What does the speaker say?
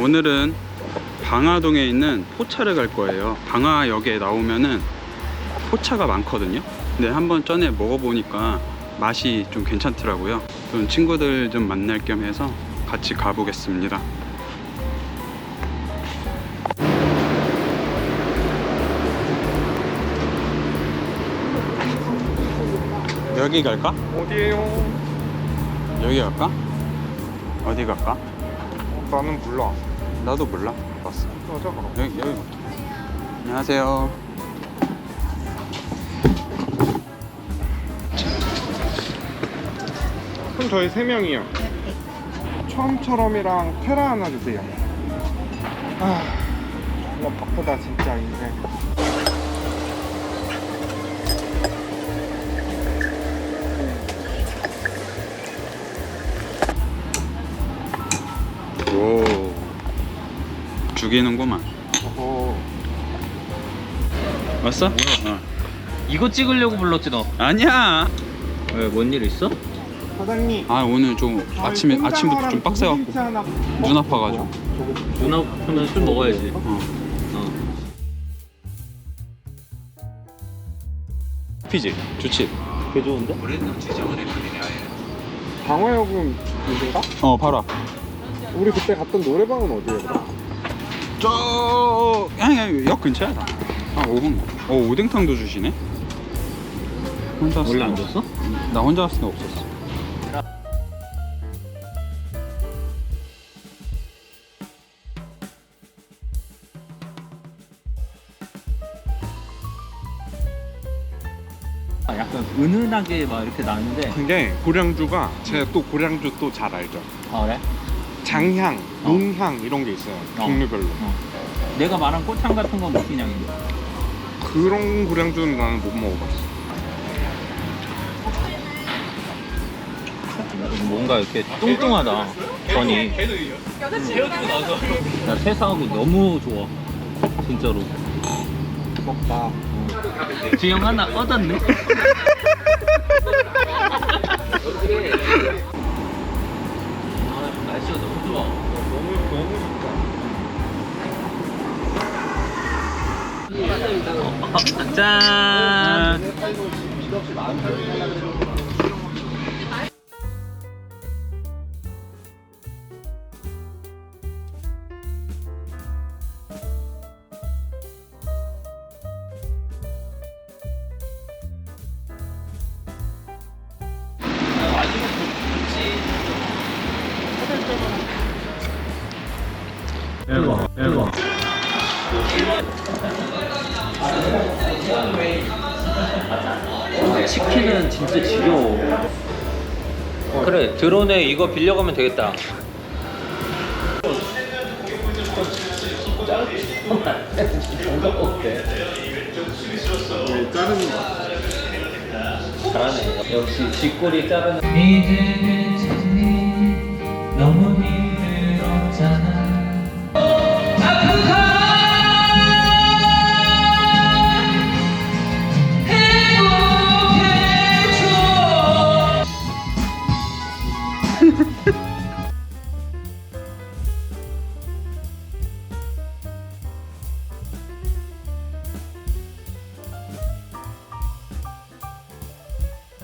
오늘은 방화동에 있는 포차를 갈 거예요. 방화역에 나오면은 포차가 많거든요. 근데 한번 전에 먹어보니까 맛이 좀 괜찮더라고요. 좀 친구들 좀 만날 겸 해서 같이 가보겠습니다. 여기 갈까? 어디에요? 여기 갈까? 어디 갈까? 어, 나는 몰라. 나도 몰라. 봤어. 가자 그럼. 여기 여기. 안녕하세요. 그럼 저희 세 명이요. 처음처럼이랑 테라 하나 주세요. 아, 정말 바쁘다 진짜 인생. 죽이는구만. 어허. 왔어? 어. 이거 찍으려고 불렀지 너. 아니야. 왜 뭔 일 있어? 사장님. 아 오늘 좀 아침에 아침부터 좀 빡세갖고 눈 아파가지고. 눈 아프면 술 먹어야지. 어. 어. 피지 좋지. 개 좋은데? 여긴가? 어 앞. 우리 그때 갔던 노래방은 어디예요? 저 아니 아니 역 근처야 다. 아 5분. 어 오뎅탕도 주시네. 혼자 왔을 원래 때안 줬어? 없- 나 혼자 왔을 때 없었어. 아, 약간 은은하게 막 이렇게 나는데. 근데 고량주가 제가 또 고량주 또 잘 알죠. 아 그래? 장향, 어. 농향 이런 게 있어요. 어. 종류별로. 어. 내가 말한 꽃향 같은 건 무슨 향인데? 그런 고량주는 나는 못 먹어봤어. 뭔가 이렇게 뚱뚱하다. 전이. 나 세사하고 너무 좋아. 진짜로. 먹다. 지영 하나 얻었네. 좋다. 짠. 치킨은 진짜 지겨워. 그래, 드론에 이거 빌려가면 되겠다. 자르는 거. 잘하네. 역시 쥐꼬리 자르는.